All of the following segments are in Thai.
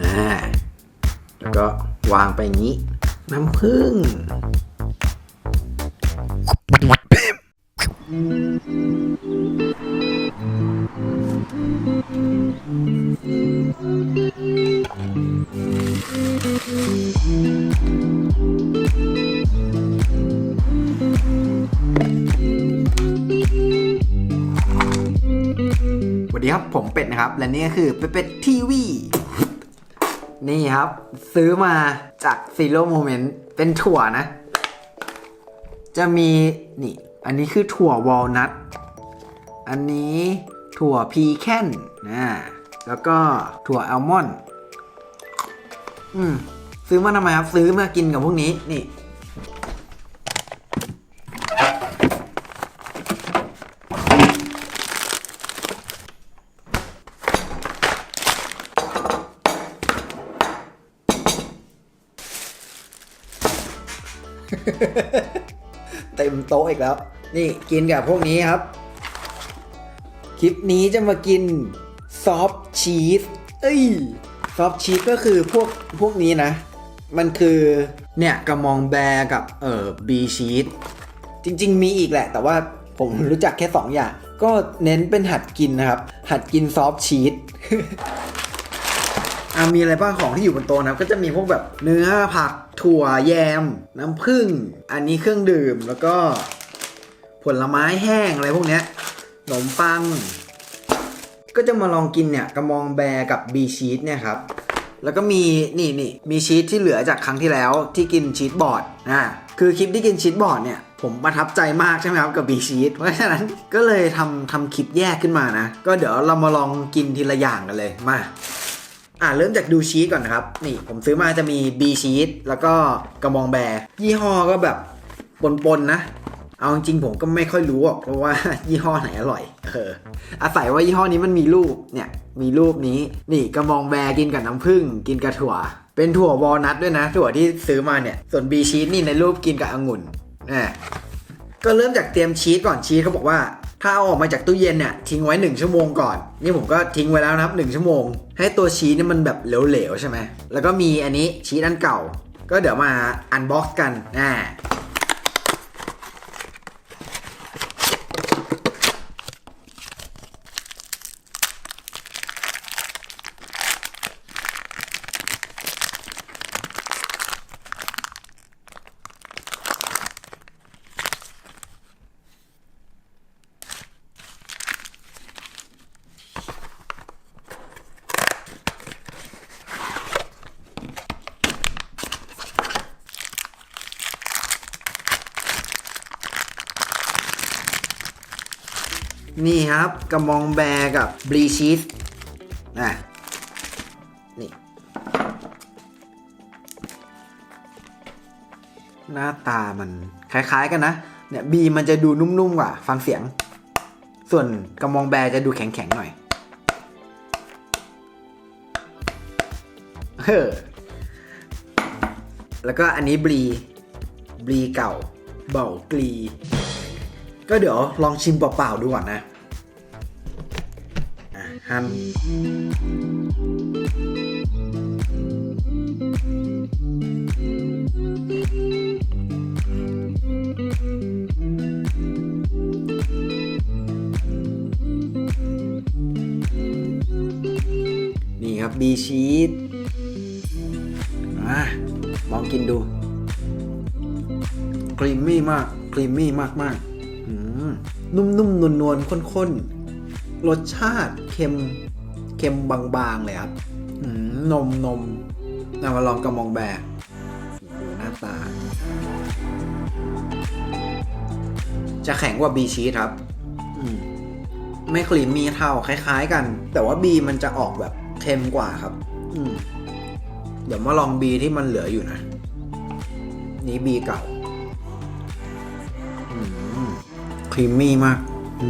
นะแล้วก็วางไปอย่างนี้ น้ำผึ้งสวัสดีครับ ผมเป็ดนะครับ และนี่ก็คือเป็ดที่ ครับ ซื้อมาจาก Zero Moment เป็นถั่วนะ จะมีนี่ อันนี้คือถั่ววอลนัทอันนี้ถั่วพีแคนนะแล้วก็ถั่วอัลมอนด์อืมซื้อมาทำไมครับ ซื้อมากินกับพวกนี้นี่ เต็มโต๊ะอีกแล้ว นี่กินกับพวกนี้ครับ คลิปนี้จะมากินซอฟชีสเอ้ยซอฟชีสก็คือพวกพวกนี้นะ มันคือเนี่ยกระมองแบร์กับเอ่อบีชีสจริง ๆ มีอีกแหละ แต่ว่าผมรู้จักแค่ 2 อย่าง ก็เน้นเป็นหัดกินนะครับ หัดกินซอฟชีสอะมีอะไรบ้างของที่อยู่บนโต๊ะนะครับ ก็จะมีพวกแบบเนื้อผัก ถั่วแยม น้ำผึ้งอันนี้เครื่องดื่มแล้วก็ผลไม้แห้งอะไรพวกเนี้ยขนมปัง ก็จะมาลองกินเนี่ยกระมองแบร์กับบีชีสเนี่ยครับแล้วก็มีนี่นี่มีชีสที่เหลือจากครั้งที่แล้วที่กินชีสบอร์ดนะคือคลิปที่กินชีสบอร์ดเนี่ยผมประทับใจมากใช่ไหมครับกับบีชีสเพราะฉะนั้นก็เลยทำทำคลิปแยกขึ้นมานะ ก็เดี๋ยวเรามาลองกินทีละอย่างกันเลยมา อ่าเริ่มจากดูชีสก่อนนะครับ นี่ผมซื้อมาจะมี B ชีสแล้วก็กระมองแบร์ยี่ห้อก็แบบปนๆนะ เอาจริงผมก็ไม่ค่อยรู้หรอกเพราะว่ายี่ห้อไหนอร่อย เออ อาศัยว่ายี่ห้อนี้มันมีรูปเนี่ย มีรูปนี้ นี่กระมองแบร์กินกับน้ำผึ้งกินกับถั่ว เป็นถั่ววอลนัทด้วยนะ ถั่วที่ซื้อมาเนี่ย ส่วน B ชีสนี่ในรูปกินกับองุ่นอ่าก็เริ่มจากเตรียมชีสก่อนชีสเขาบอกว่า ถ้าเอาออกมาจากตู้เย็นเนี่ยทิ้งไว้ 1 ชั่วโมงก่อน นี่ผมก็ทิ้งไว้แล้วนะครับ1ชั่วโมง ให้ตัวชีสเนี่ยมันแบบเหลวๆใช่ไหมแล้วก็มีอันนี้ชีสอันเก่า ก็เดี๋ยวมาอันบ็อกซ์กันอ่านี่ ครับกระมองแบร์กับบลีชีสอะนี่ หน้าตามันคล้าย ๆ กันนะ เนี่ยบีมันจะดูนุ่มๆกว่า ฟังเสียง ส่วนกระมองแบร์จะดูแข็งๆหน่อยเฮ้อแล้วก็อันนี้บลีบลีเก่าเบากลี ก็เดี๋ยวลองชิมเปล่าๆดูก่อนนะ หั่นนี่ครับบีชีสอะลองกินดูครีมมี่มากครีมมี่มากมากๆนุ่มๆนวลๆข้นๆ รสชาติ เค็มเค็มบางๆเลยครับอืมนมนมเอามาลองกระมองแบกดูหน้าตา จะแข็งกว่าบีชีสครับมไม่ครีมมีเท่าคล้าย ๆ กัน แต่ว่าบีมันจะออกแบบเค็มกว่าครับเดี๋ยวมาลองบีที่มันเหลืออยู่นะ นี้บีเก่าครีมมี่มาก อื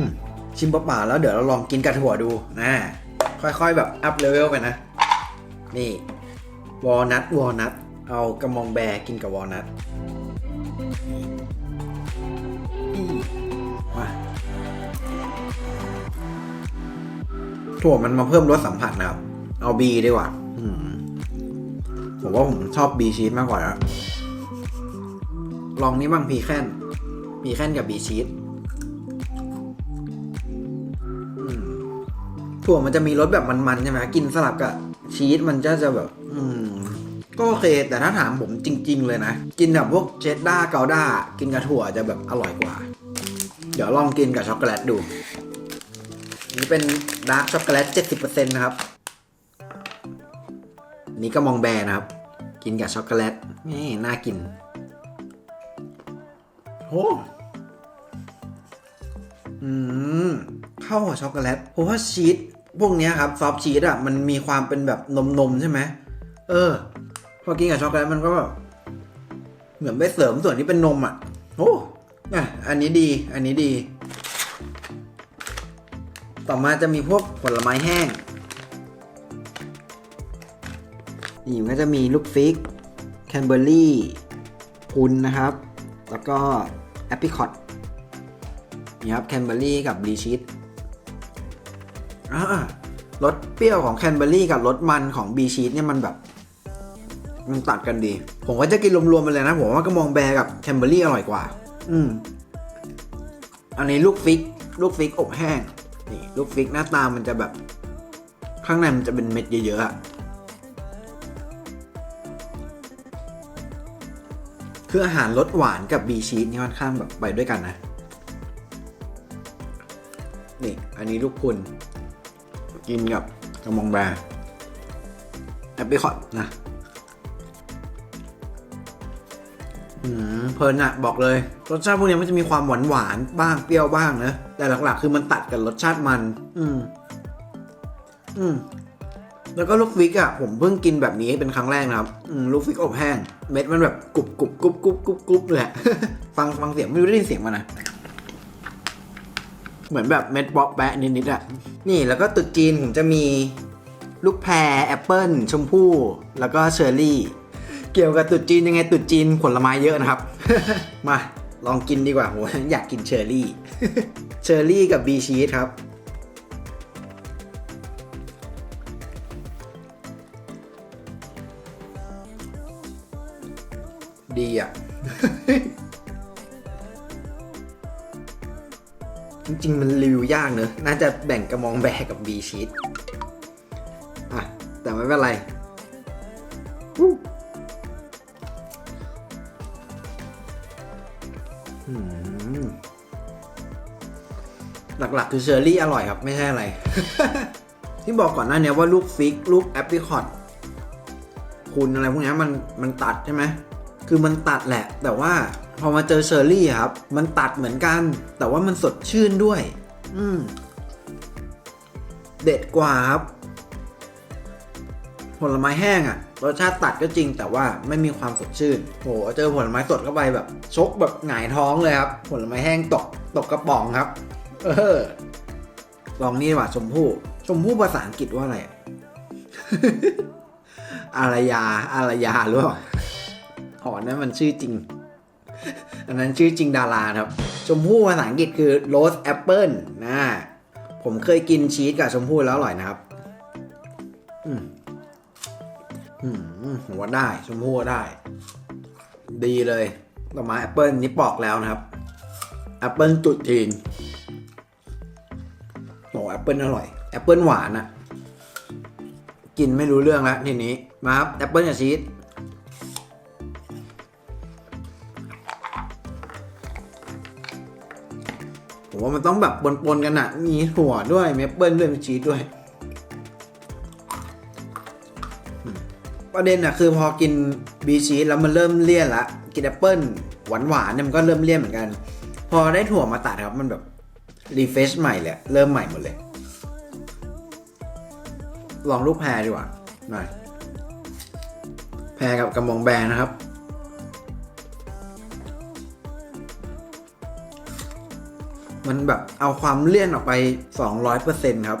ม ชิมเปล่าๆแล้วเดี๋ยวเราลองกินกระถั่วดูนะค่อยๆแบบอัพเลเวลไปนะ นี่ วอลนัทวอลนัทเอากระมองแบร์กินกับวอลนัทบีมาถั่วมันมาเพิ่มรสสัมผัสนะครับ เอาบีดีกว่าผมว่าผมชอบบีชีสมากกว่าอะลองนี้บ้างพีแคนพีแคนกับบีชีส ถั่วมันจะมีรสแบบมันๆใช่ไหมกินสลับกับชีสมันจะจะแบบ อืม ก็โอเค แต่ถ้าถามผมจริง ๆ เลยนะ กินกับพวกเชดด้าเกาด้า กินกับถั่วจะแบบอร่อยกว่า เดี๋ยวลองกินกับช็อกโกแลตดู นี่เป็นดาร์กช็อกโกแลต70%นะครับ นี่ก็มองแบร์นะครับ กินกับช็อกโกแลตนี่น่ากินโอ้ อืมเข้ากับช็อกโกแลตเพราะว่าชีสพวกนี้ครับซอฟชีสอะมันมีความเป็นแบบนมๆใช่ไหมเออ พอกินกับช็อกโกแลตมันก็แบบเหมือนไปเสริมส่วนที่เป็นนมอะโอ้อะอันนี้ดีอันนี้ดี ต่อมาจะมีพวกผลไม้แห้งนี่มันก็จะมีลูกฟิกแคนเบอร์รี่พุนนะครับ แล้วก็แอป i ิลคอต นี่ครับแคนเบอร์รี่กับบลีชีสรสเปรี้ยวของแคนเบอร์รี่กับรสมันของบีชีสเนี่ยมันแบบมันตัดกันดี ผมก็จะกินรวมๆไปเลยนะ ผมว่ากระมองแบร์กับแคนเบอร์รี่อร่อยกว่า อืม อันนี้ลูกฟิก ลูกฟิกอบแห้ง นี่ ลูกฟิกหน้าตามันจะแบบ ข้างในมันจะเป็นเม็ดเยอะๆคืออาหารรสหวานกับบีชีสนี่ค่อนข้างแบบไปด้วยกันนะ นี่ อันนี้ลูกคุณกินกับกระมองแบร์แอปเปิลคอตนะเพลินอะบอกเลย รสชาติพวกนี้มันจะมีความหวานหวานๆบ้างเปรี้ยวบ้างนะแต่หลักๆ คือมันตัดกับรสชาติมัน อืม อืม แล้วก็ลูกฟิกอะผมเพิ่งกินแบบนี้เป็นครั้งแรกนะครับ อืมลูกฟิกอบแห้ง เม็ดมันแบบกรุบกรุบกรุบกรุบกรุบกรุบเลยฟังฟังเสียงไม่รู้ได้ยินเสียงมันนะ เหมือนแบบเม็ดบ๊อบแบะนิดๆอะนี่แล้วก็ตึกจีนผมจะมีลูกแพรแอปเปิลชมพู่ แล้วก็เชอร์รี่ เกี่ยวกับตรุษจีนยังไงตรุษจีนผลไม้เยอะนะครับ มาลองกินดีกว่าโหอยากกินเชอร์รี่ เชอร์รี่กับบีชีสครับ ดีอะ ริง ๆ มันรีวิวยากเนอะน่าจะแบ่งกระมองแบกกับบีชีสอะ แต่ไม่เป็นไรหูหลัก ๆ คือเชอร์รี่อร่อยครับ ไม่ใช่อะไร ที่บอกก่อนหน้านี้ว่าลูกฟิก ลูกแอปริคอตคุณอะไรพวกนี้มันมันตัดใช่ไหม คือมันตัดแหละ แต่ว่า อมาเจอเชอร์รี่ครับ มันตัดเหมือนกัน แต่ว่ามันสดชื่นด้วย อืม เด็ดกว่าครับ ผลไม้แห้งอะรสชาติตัดก็จริงแต่ว่าไม่มีความสดชื่นโหเจอผลไม้สดเข้าไปแบบชกแบบหงายท้องเลยครับ ผลไม้แห้งตกตกกระป๋องครับ เออ ลองนี่ว่าชมพู่ ชมพู่ภาษาอังกฤษว่าอะไรอะอารยาอารยาหรือเปล่าอ๋อนั่นมันชื่อจริง อันนั้นชื่อจริงดาราครับ ชมพู่ภาษาอังกฤษคือ rose apple นะผมเคยกินชีสกับชมพู่แล้วอร่อยนะครับ อืมอืมว่าได้ ชมพู่ได้ ดีเลยต่อมาแอปเปิลนี่ปอกแล้วนะครับแอปเปิลตุดจีนโอ้แอปเปิลอร่อยแอปเปิลหวานอะกินไม่รู้เรื่องแล้วทีนี้ มาครับแอปเปิลกับชีส ว่ามันต้องแบบปนๆกันอะมีถั่วด้วยมีเปิลด้วยมีชีสด้วย ประเด็นอะคือพอกินบีชีสแล้วมันเริ่มเลี่ยนละกินแอปเปิ้ลหวานหวานๆเนี่ยมันก็เริ่มเลี่ยนเหมือนกัน พอได้ถั่วมาตัดครับมันแบบรีเฟชใหม่เลยเริ่มใหม่หมดเลย ลองลูกแพรดีกว่าหน่อยแพรกับกระมองแบนนะครับ มันแบบเอาความเลี่ยนออกไป 200%ครับ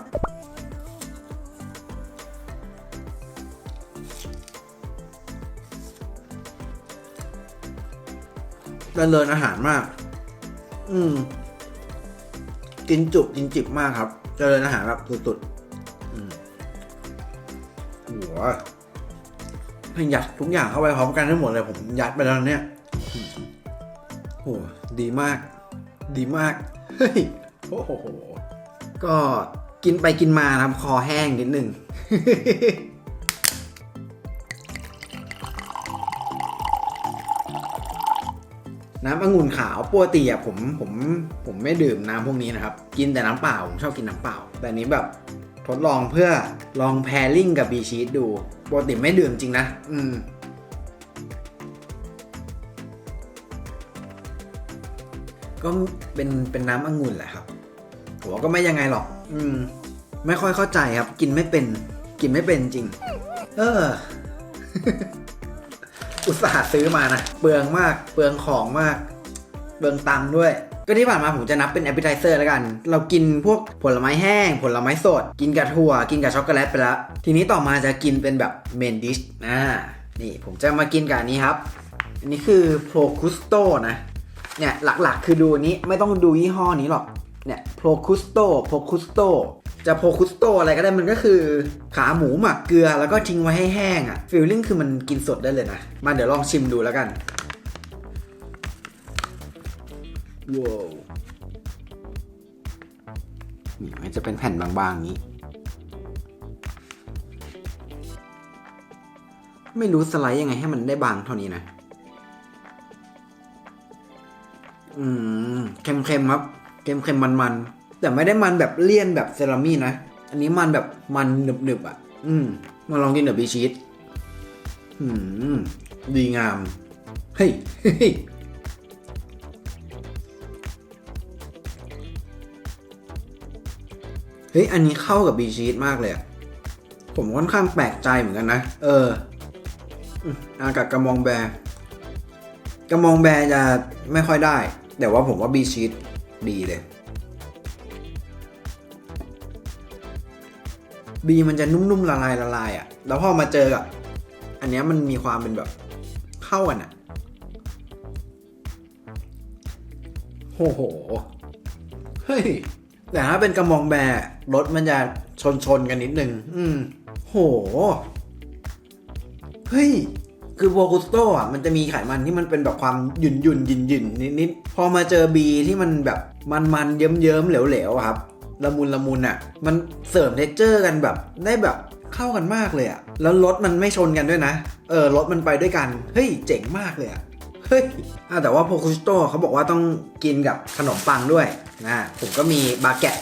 ดำเนินอาหารมาก อืม กินจุกกินจิบมากครับเจริญอาหารแบบสุดๆอืมหัวยัดทุกอย่างเข้าไปพร้อมกันทั้งหมดเลย ผมยัดไปแล้วเนี่ยโหดีมาก ดีมาก เฮ้ยโอ้โห ก็กินไปกินมานะครับคอแห้งนิดหนึ่ง น้ำองุ่นขาวปกติอะผมผมผมไม่ดื่มน้ำพวกนี้นะครับ กินแต่น้ำเปล่า ผมชอบกินน้ำเปล่า แต่นี้แบบทดลองเพื่อลองแพรลิ่งกับบีชีสดูปกติไม่ดื่มจริงนะ อืม ก็เป็นเป็นน้ำองุ่นแหละครับผมว่าก็ไม่ยังไงหรอก อืม ไม่ค่อยเข้าใจครับ กินไม่เป็น กินไม่เป็นจริง เออ อุตส่าห์ซื้อมานะ เปลืองมาก เปลืองของมาก เปลืองตังค์ด้วย ก็ที่ผ่านมาผมจะนับเป็น appetizer แล้วกัน เรากินพวกผลไม้แห้ง ผลไม้สด กินกับถั่ว กินกับช็อกโกแลตไปแล้ว ทีนี้ต่อมาจะกินเป็นแบบ main dish อ่า นี่ผมจะมากินกับอันนี้ครับ อันนี้คือ pro gusto นะ เนี่ยหลักๆ คือดูนี้ไม่ต้องดูยี่ห้อนี้หรอกเนี่ย pro gusto pro gusto จะ pro gusto อะไรก็ได้มันก็คือขาหมูหมักเกลือแล้วก็ทิ้งไว้ให้แห้งอะฟีลลิ่งคือมันกินสดได้เลยนะ มาเดี๋ยวลองชิมดูแล้วกันว้าวนี่มันจะเป็นแผ่นบางๆนี้ ไม่รู้สไลด์ยังไงให้มันได้บางเท่านี้นะ อืมเค็มๆครับเค็มๆมันๆแต่ไม่ได้มันแบบเลี่ยนแบบเซรามินะ อันนี้มันแบบมันหนึบๆอะ อืมมาลองกินกับบีชีสอืมดีงาม เฮ้ยเฮ้ยอันนี้เข้ากับบีชีสมากเลยอะผมค่อนข้างแปลกใจเหมือนกันนะ เอออืมอากับกระมองแบร์กระมองแบร์จะไม่ค่อยได้ แต่ว่าผมว่าบีชีสดีเลยบีมันจะนุ่มๆละลายละลายอะ่ะ แล้วพอมาเจอกับอันนี้มันมีความเป็นแบบเข้ากันอะ่ะโอ้โห เฮ้ย แต่ถ้าเป็นกระมองแบรรถมันจะชนชนๆกันนิดนึง อืม โห เฮ้ย คือโบกุสโตอะ มันจะมีไขมันที่มันเป็นแบบความหยุ่นหยุ่นยินยินนิดนิด พอมาเจอบีที่มันแบบมันมันเยิ้มเยิ้มๆเหลวเหลวๆครับละมุนละมุนอะ มันเสริมเท็กเจอร์กันแบบได้แบบเข้ากันมากเลยอะ แล้วรถมันไม่ชนกันด้วยนะ เออรถมันไปด้วยกัน เฮ้ยเจ๋งมากเลยอะ เฮ้ยอะแต่ว่าโพคุสโตเขาบอกว่าต้องกินกับขนมปังด้วยนะผมก็มีบาเกต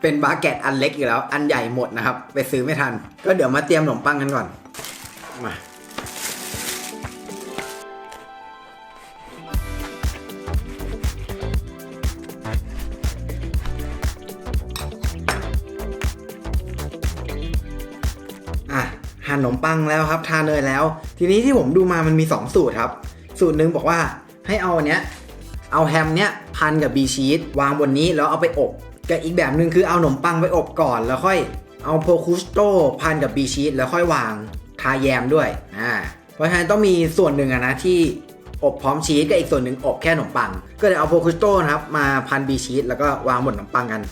เป็นบาเกตอันเล็กอยู่แล้ว อันใหญ่หมดนะครับ ไปซื้อไม่ทัน ก็เดี๋ยวมาเตรียมขนมปังกันก่อน มาะหั่นขนมปังแล้วครับ ทาเนยแล้ว ทีนี้ที่ผมดูมามันมี 2 สูตรครับ สูตรหนึ่งบอกว่าให้เอาอันเนี้ยเอาแฮมเนี้ยพันกับบีชีสวางบนนี้แล้วเอาไปอบกับอีกแบบหนึ่งคือเอาขนมปังไปอบก่อน แล้วค่อยเอาโพคุสโตพันกับบีชีสแล้วค่อยวางทาแยมด้วยอ่าเพราะฉะนั้นต้องมีส่วนหนึ่งอะนะที่อบพร้อมชีสกับอีกส่วนหนึ่งอบแค่ขนมปัง ก็เลยเอาโพคุสโตนะครับมาพันบีชีสแล้วก็วางบนขนมปังกัน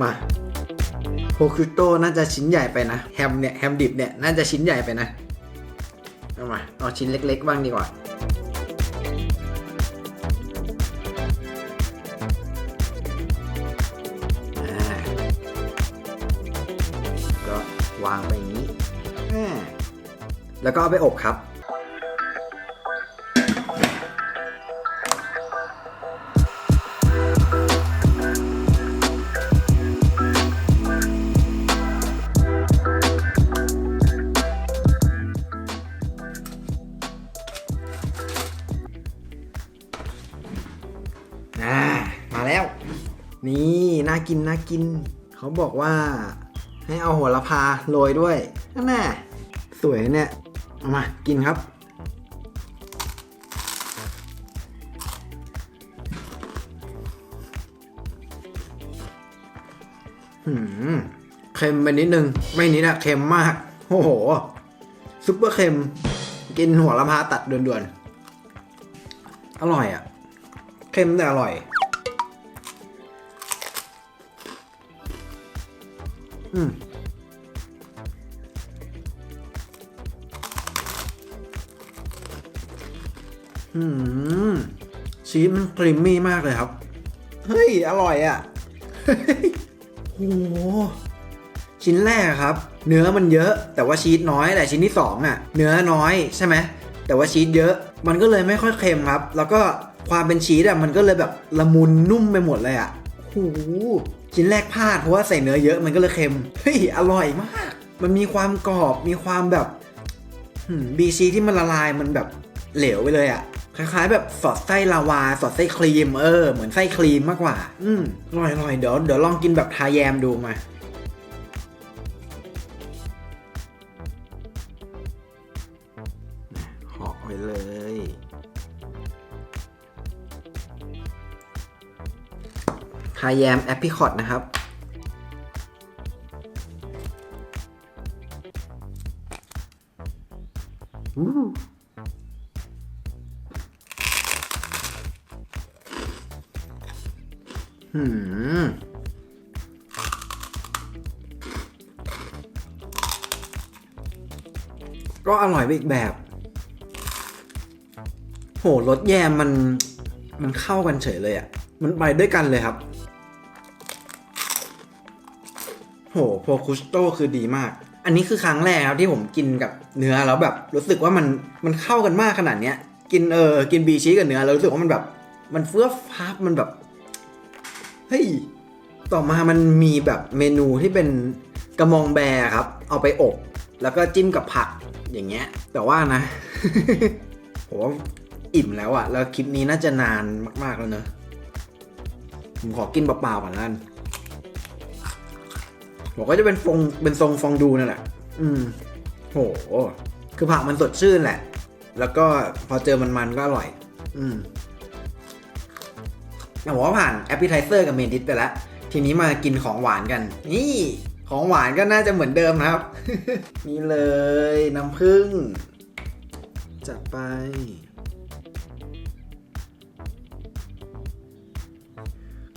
มาโพคิโตน่าจะชิ้นใหญ่ไปนะ แฮมเนี่ย แฮมดิบเนี่ย น่าจะชิ้นใหญ่ไปนะ เอามา เอาชิ้นเล็ก ๆ บ้างดีกว่า ก็วางไปอย่างนี้ แล้วก็เอาไปอบครับ นี่น่ากินน่ากิน เขาบอกว่า ให้เอาหัวละพาโรยด้วยนั่นแน่สวยเนี่ยเอามากินครับ หืมเค็มไปนิดนึง ไม่นิดอะเค็มมาก โอ้โห ซุปเปอร์เค็ม กินหัวละพาตัดด่วนๆ อร่อยอะเค็มแต่อร่อย อืมอืมชีสมันครีมมี่มากเลยครับ เฮ้ย อร่อยอะ่ะ โอ้โหชิ้นแรกอะครับ เนื้อมันเยอะ แต่ว่าชีสน้อยแต่ชิ้นที่สองอะ เนื้อน้อยใช่ไหมแต่ว่าชีสเยอะ มันก็เลยไม่ค่อยเค็มครับ แล้วก็ความเป็นชีสอะมันก็เลยแบบละมุนนุ่มไปหมดเลยอะโอ้โหชิ้นแรกพลาดเพราะว่าใส่เนื้อเยอะมันก็เลยเค็ม เฮ้ย อร่อยมาก มันมีความกรอบ มีความแบบบีชีที่มันละลายมันแบบเหลวไปเลยอะคล้ายๆ แบบสอดไส้ลาวา สอดไส้ครีม เออ เหมือนไส้ครีมมากกว่า อืมอร่อยๆ เดี๋ยวเดี๋ยวลองกินแบบทาแยมดูมา ทาแยมแอปพิคอตนะครับอู้หืมก็อร่อยไปอีกแบบ โหรสแยมมันมันเข้ากันเฉยเลยอะ่ะ มันไปด้วยกันเลยครับ โหโพคุสโตคือดีมาก อันนี้คือครั้งแรกครับที่ผมกินกับเนื้อแล้วแบบรู้สึกว่ามันมันเข้ากันมากขนาดเนี้ย กินเออกินบีชีสกับเนื้อแล้วรู้สึกว่ามันแบบ มันเฟื่อฟ้าบมันแบบเฮ้ยต่อมามันมีแบบเมนูที่เป็นกระมองแบร์ครับ เอาไปอบ แล้วก็จิ้มกับผักอย่างเงี้ย แต่ว่านะผมว่าอิ่มแล้วอะแล้วคลิปนี้น่าจะนานมาก ๆ แล้วเนอะผมขอกินเปล่าๆก่อนละกัน ผมก็จะเป็นฟงเป็นทรงฟองดูนั่นแหละ อืมโห คือผักมันสดชื่นแหละ แล้วก็พอเจอมันๆก็อร่อย อืมแต่ผมว่าผ่านแอปเปิลไทเซอร์กับเมนดิสไปแล้ว ทีนี้มากินของหวานกัน นี่ของหวานก็น่าจะเหมือนเดิมนะครับ นี่เลยน้ำผึ้งจัดไป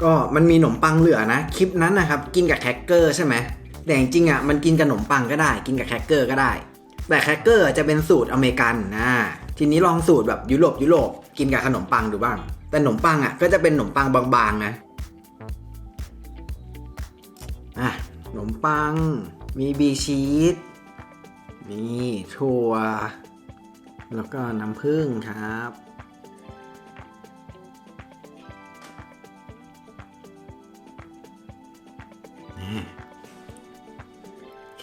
ก็มันมีขนมปังเหลือนะ คลิปนั้นนะครับกินกับแครกเกอร์ใช่ไหมแต่จริงๆอะมันกินกับขนมปังก็ได้ กินกับแครกเกอร์ก็ได้ แต่แครกเกอร์จะเป็นสูตรอเมริกันนะทีนี้ลองสูตรแบบยุโรปยุโรปกินกับขนมปังดูบ้าง แต่ขนมปังอะก็จะเป็นขนมปังบางๆนะอะขนมปัง มีบีชีสมีถั่วแล้วก็น้ำผึ้งครับ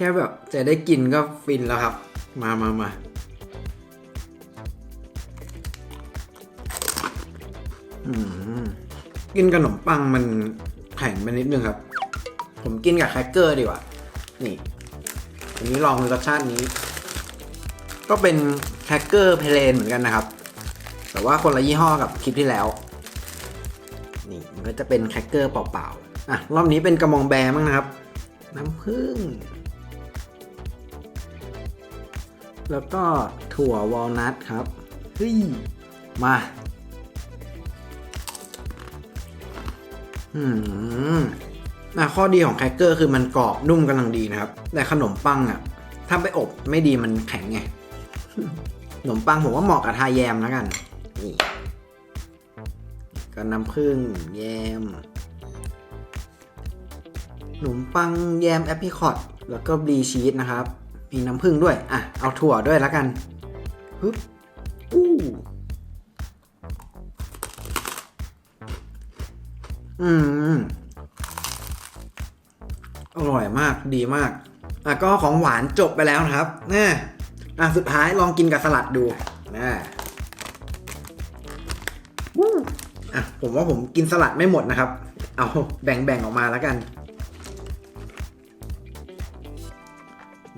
แค่แบบจะได้กินก็ฟินแล้วครับ มามามาอืมกินขนมปังมันแข็งไปนิดนึงครับ ผมกินกับแครกเกอร์ดีกว่า นี่ อันนี้ลองรสชาตินี้ ก็เป็นแครกเกอร์เพลนเหมือนกันนะครับ แต่ว่าคนละยี่ห้อกับคลิปที่แล้ว นี่มันก็จะเป็นแครกเกอร์เปล่าๆ อะ รอบนี้เป็นกระมองแบร์มั้งนะครับ น้ำผึ้ง แล้วก็ถั่ววอลนัทครับเฮ้ยมาอืมอะข้อดีของแครกเกอร์คือมันกรอบนุ่มกำลังดีนะครับ แต่ขนมปังอะ ถ้าไปอบไม่ดีมันแข็งไง ขนมปังผมว่าเหมาะกับทาแยมแล้วกัน นี่ก็น้ำผึ้งแยม ขนมปังแยมแอปริคอตแล้วก็บลีชีสนะครับ มีน้ำผึ้งด้วย อะ เอาถั่วด้วยแล้วกันปึ๊บอู้อืม อร่อยมาก ดีมาก อะ ก็ของหวานจบไปแล้วนะครับน่อะ สุดท้ายลองกินกับสลัดดูนะวู้อะ ผมว่าผมกินสลัดไม่หมดนะครับ เอาแบ่งๆออกมาแล้วกัน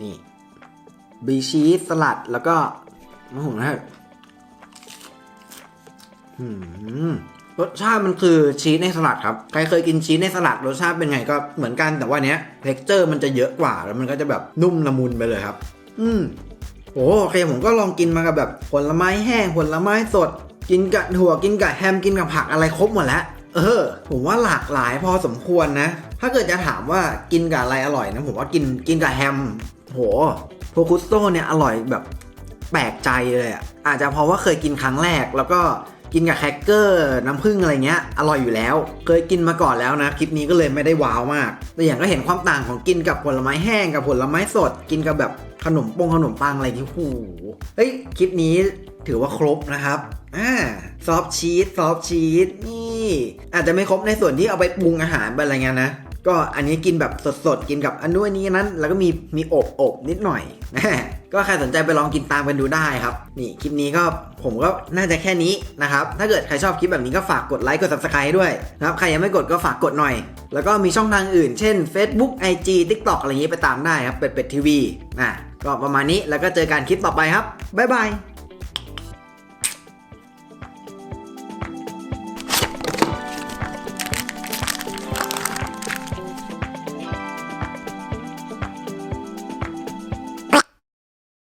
นี่ บีชีสสลัดแล้วก็มะหุ่นนะครับอืมรรสชาติมันคือชีสในสลัดครับ ใครเคยกินชีสในสลัดรสชาติเป็นไงก็เหมือนกันแต่ว่าเนี้ยเท็กเจอร์มันจะเยอะกว่าแล้วมันก็จะแบบนุ่มละมุนไปเลยครับ อืมโอ้โอเคผมก็ลองกินมากับแบบผลไม้แห้งผลไม้สด กินกับถั่วกินกับแฮมกินกับผักอะไรครบหมดแล้วเออ ผมว่าหลากหลายพอสมควรนะ ถ้าเกิดจะถามว่ากินกับอะไรอร่อยนะ ผมว่ากินกินกับแฮม โห โพคุสโตเนี่ยอร่อยแบบแปลกใจเลยอะอาจจะเพราะว่าเคยกินครั้งแรก แล้วก็กินกับแครกเกอร์น้ำผึ้งอะไรเงี้ยอร่อยอยู่แล้ว เคยกินมาก่อนแล้วนะคลิปนี้ก็เลยไม่ได้ว้าวมาก แต่อย่างก็เห็นความต่างของกินกับผลไม้แห้งกับผลไม้สด กินกับแบบขนมปงขนมปังอะไรที่หูเฮ้ยคลิปนี้ถือว่าครบนะครับอ่าซอฟชีสซอฟชีสนี่ อาจจะไม่ครบในส่วนที่เอาไปปรุงอาหารอะไรเงี้ยนะ ก็อันนี้กินแบบสดๆ กินกับอันนู้นอันนี้นั้น แล้วก็มีมีอบอบนิดหน่อยก็ใครสนใจไปลองกินตามกันดูได้ครับ นี่คลิปนี้ก็ผมก็น่าจะแค่นี้นะครับ ถ้าเกิดใครชอบคลิปแบบนี้ก็ฝากกดไลค์กด subscribe ให้ด้วยนะครับ ใครยังไม่กดก็ฝากกดหน่อย แล้วก็มีช่องทางอื่น เช่น Facebook IG TikTok อะไรอย่างนี้ไปตามได้ครับ เป็ดเป็ดทีวีอะก็ประมาณนี้แล้วก็เจอกันคลิปต่อไปครับบ๊ายบาย